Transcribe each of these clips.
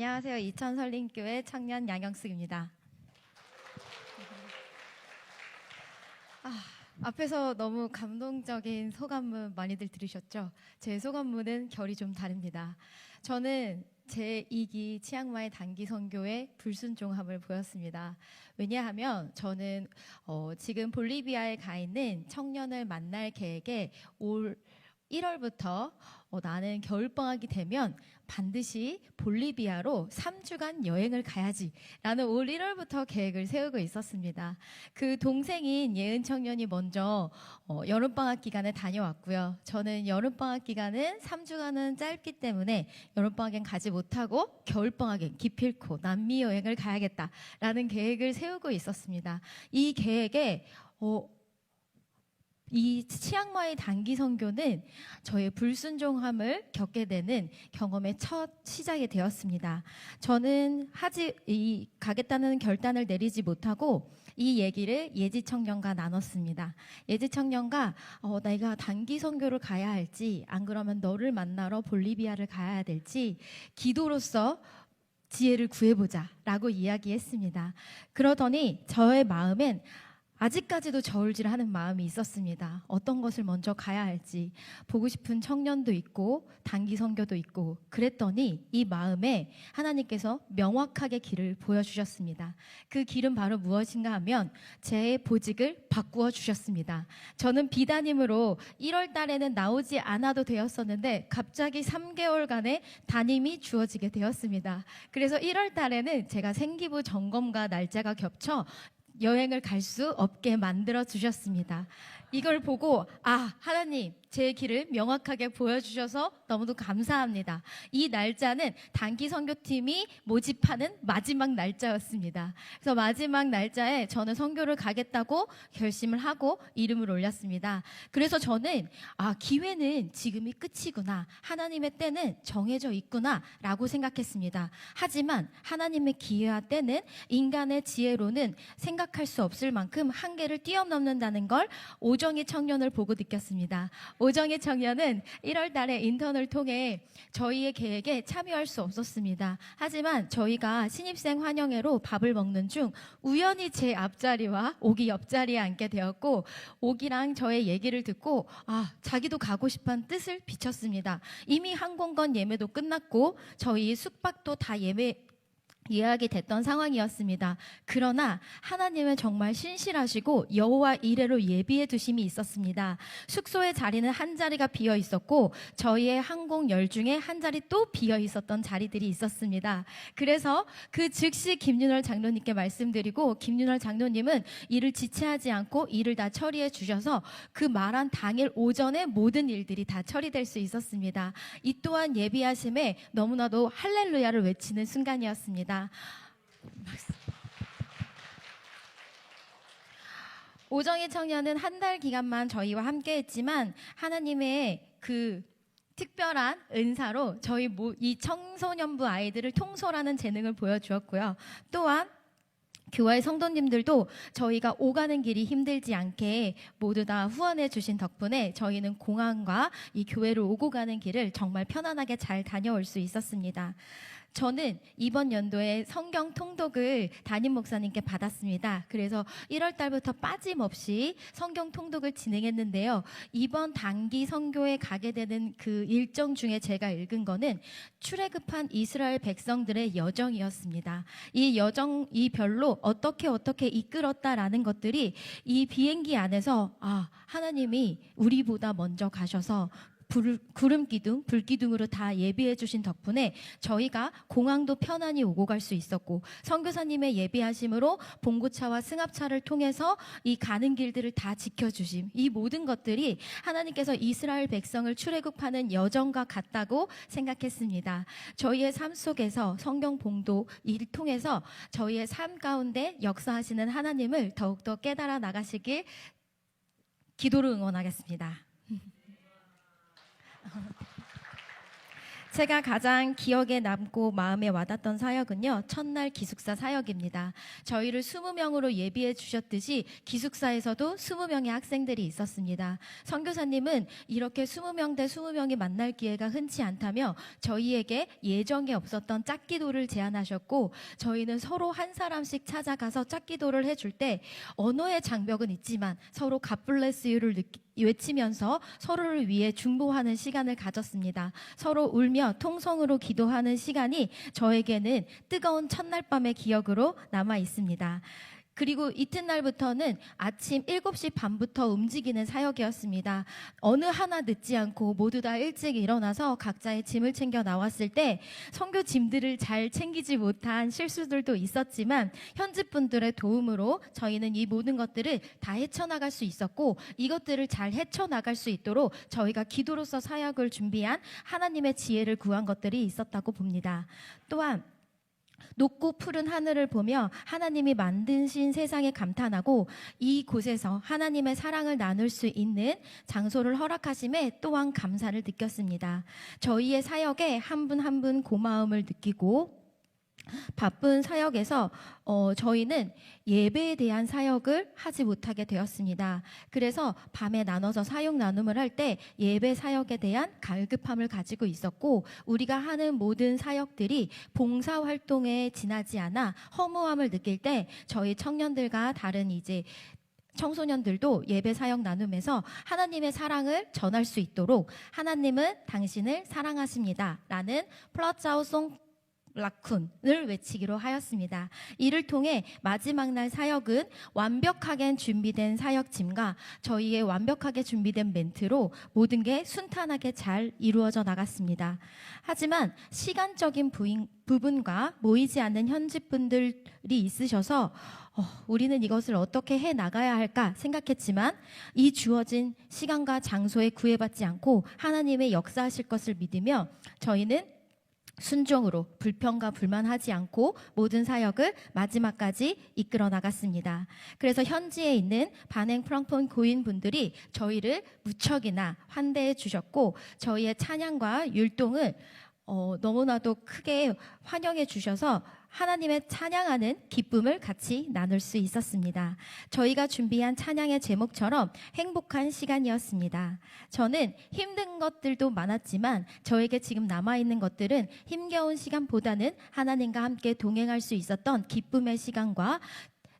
안녕하세요. 이천설림교회 청년 양영숙입니다. 아, 앞에서 너무 감동적인 소감문 많이들 들으셨죠? 제 소감문은 결이 좀 다릅니다. 저는 제 2기 치앙마이 단기 선교의 불순종함을 보였습니다. 왜냐하면 저는 어, 지금 볼리비아에 가 있는 청년을 만날 계획에 올 1월부터 어, 나는 겨울방학이 되면 반드시 볼리비아로 3주간 여행을 가야지 라는 올 1월부터 계획을 세우고 있었습니다. 그 동생인 예은 청년이 먼저 어, 여름방학 기간에 다녀왔고요. 저는 여름방학 기간은 3주간은 짧기 때문에 여름방학엔 가지 못하고 겨울방학엔 기필코 남미 여행을 가야겠다 라는 계획을 세우고 있었습니다. 이 계획에 어, 이 치앙마이 단기 선교는 저의 불순종함을 겪게 되는 경험의 첫 시작이 되었습니다. 저는 하지 이 가겠다는 결단을 내리지 못하고 이 얘기를 예지 청년과 나눴습니다. 예지 청년과 어, 내가 단기 선교를 가야 할지 안 그러면 너를 만나러 볼리비아를 가야 될지 기도로서 지혜를 구해보자 라고 이야기했습니다. 그러더니 저의 마음엔 아직까지도 저울질하는 마음이 있었습니다. 어떤 것을 먼저 가야 할지 보고 싶은 청년도 있고 단기 선교도 있고 그랬더니 이 마음에 하나님께서 명확하게 길을 보여주셨습니다. 그 길은 바로 무엇인가 하면 제 보직을 바꾸어 주셨습니다. 저는 비단임으로 1월 달에는 나오지 않아도 되었었는데 갑자기 3개월간의 담임이 주어지게 되었습니다. 그래서 1월 달에는 제가 생기부 점검과 날짜가 겹쳐 여행을 갈 수 없게 만들어 주셨습니다. 이걸 보고 아 하나님 제 길을 명확하게 보여주셔서 너무도 감사합니다. 이 날짜는 단기 선교팀이 모집하는 마지막 날짜였습니다. 그래서 마지막 날짜에 저는 선교를 가겠다고 결심을 하고 이름을 올렸습니다. 그래서 저는 아 기회는 지금이 끝이구나. 하나님의 때는 정해져 있구나 라고 생각했습니다. 하지만 하나님의 기회와 때는 인간의 지혜로는 생각할 수 없을 만큼 한계를 뛰어넘는다는 걸 오정희 청년을 보고 느꼈습니다. 오정희 청년은 1월 달에 인턴을 통해 저희의 계획에 참여할 수 없었습니다. 하지만 저희가 신입생 환영회로 밥을 먹는 중 우연히 제 앞자리와 오기 옆자리에 앉게 되었고 오기랑 저의 얘기를 듣고 아, 자기도 가고 싶은 뜻을 비쳤습니다. 이미 항공권 예매도 끝났고 저희 숙박도 다 예매 예약이 됐던 상황이었습니다. 그러나 하나님은 정말 신실하시고 여호와 이래로 예비해 두심이 있었습니다. 숙소의 자리는 한 자리가 비어 있었고 저희의 항공 열 중에 한 자리 또 비어 있었던 자리들이 있었습니다. 그래서 그 즉시 김윤월 장로님께 말씀드리고 김윤월 장로님은 일을 지체하지 않고 일을 다 처리해 주셔서 그 말한 당일 오전에 모든 일들이 다 처리될 수 있었습니다. 이 또한 예비하심에 너무나도 할렐루야를 외치는 순간이었습니다. 오정희 청년은 한 달 기간만 저희와 함께 했지만 하나님의 그 특별한 은사로 저희 모- 이 청소년부 아이들을 통솔하는 재능을 보여주었고요. 또한 교회 성도님들도 저희가 오가는 길이 힘들지 않게 모두 다 후원해 주신 덕분에 저희는 공항과 이 교회를 오고 가는 길을 정말 편안하게 잘 다녀올 수 있었습니다. 저는 이번 연도에 성경 통독을 담임 목사님께 받았습니다. 그래서 1월 달부터 빠짐없이 성경 통독을 진행했는데요. 이번 단기 선교에 가게 되는 그 일정 중에 제가 읽은 거는 출애굽한 이스라엘 백성들의 여정이었습니다. 이 여정 이 별로 어떻게 어떻게 이끌었다라는 것들이 이 비행기 안에서 아 하나님이 우리보다 먼저 가셔서 불, 구름 기둥, 불 기둥으로 다 예비해 주신 덕분에 저희가 공항도 편안히 오고 갈 수 있었고 선교사님의 예비하심으로 봉고차와 승합차를 통해서 이 가는 길들을 다 지켜 주심. 이 모든 것들이 하나님께서 이스라엘 백성을 출애굽하는 여정과 같다고 생각했습니다. 저희의 삶 속에서 성경 봉도 일 통해서 저희의 삶 가운데 역사하시는 하나님을 더욱더 깨달아 나가시길 기도로 응원하겠습니다. 제가 가장 기억에 남고 마음에 와닿던 사역은요. 첫날 기숙사 사역입니다. 저희를 20명으로 예비해 주셨듯이 기숙사에서도 20명의 학생들이 있었습니다. 선교사님은 이렇게 20명 대 20명이 만날 기회가 흔치 않다며 저희에게 예정에 없었던 짝기도를 제안하셨고 저희는 서로 한 사람씩 찾아가서 짝기도를 해줄 때 언어의 장벽은 있지만 서로 갓블레스유를 외치면서 서로를 위해 중보하는 시간을 가졌습니다. 서로 울며 통성으로 기도하는 시간이 저에게는 뜨거운 첫날 밤의 기억으로 남아 있습니다. 그리고 이튿날부터는 아침 7시 반부터 움직이는 사역이었습니다. 어느 하나 늦지 않고 모두 다 일찍 일어나서 각자의 짐을 챙겨 나왔을 때 선교 짐들을 잘 챙기지 못한 실수들도 있었지만 현지 분들의 도움으로 저희는 이 모든 것들을 다 헤쳐나갈 수 있었고 이것들을 잘 헤쳐나갈 수 있도록 저희가 기도로서 사역을 준비한 하나님의 지혜를 구한 것들이 있었다고 봅니다. 또한 높고 푸른 하늘을 보며 하나님이 만드신 세상에 감탄하고 이곳에서 하나님의 사랑을 나눌 수 있는 장소를 허락하심에 또한 감사를 느꼈습니다. 저희의 사역에 한 분 한 분 고마움을 느끼고 바쁜 사역에서 어, 저희는 예배에 대한 사역을 하지 못하게 되었습니다. 그래서 밤에 나눠서 사역 나눔을 할 때 예배 사역에 대한 갈급함을 가지고 있었고 우리가 하는 모든 사역들이 봉사 활동에 지나지 않아 허무함을 느낄 때 저희 청년들과 다른 이제 청소년들도 예배 사역 나눔에서 하나님의 사랑을 전할 수 있도록 하나님은 당신을 사랑하십니다. 라는 플러자우 송 라쿤을 외치기로 하였습니다. 이를 통해 마지막 날 사역은 완벽하게 준비된 사역짐과 저희의 완벽하게 준비된 멘트로 모든 게 순탄하게 잘 이루어져 나갔습니다. 하지만 시간적인 부인, 부분과 모이지 않는 현지 분들이 있으셔서 어, 우리는 이것을 어떻게 해 나가야 할까 생각했지만 이 주어진 시간과 장소에 구애받지 않고 하나님의 역사하실 것을 믿으며 저희는 순종으로 불평과 불만하지 않고 모든 사역을 마지막까지 이끌어 나갔습니다. 그래서 현지에 있는 반행 프랑폰 고인분들이 저희를 무척이나 환대해 주셨고 저희의 찬양과 율동을 어, 너무나도 크게 환영해 주셔서 하나님의 찬양하는 기쁨을 같이 나눌 수 있었습니다. 저희가 준비한 찬양의 제목처럼 행복한 시간이었습니다. 저는 힘든 것들도 많았지만 저에게 지금 남아있는 것들은 힘겨운 시간보다는 하나님과 함께 동행할 수 있었던 기쁨의 시간과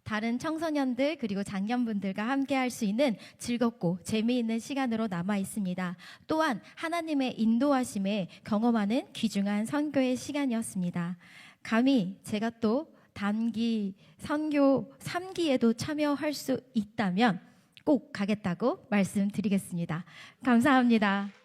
다른 청소년들 그리고 장년분들과 함께 할 수 있는 즐겁고 재미있는 시간으로 남아 있습니다. 또한 하나님의 인도하심에 경험하는 귀중한 선교의 시간이었습니다. 감히 제가 또 단기 선교 3기에도 참여할 수 있다면 꼭 가겠다고 말씀드리겠습니다. 감사합니다.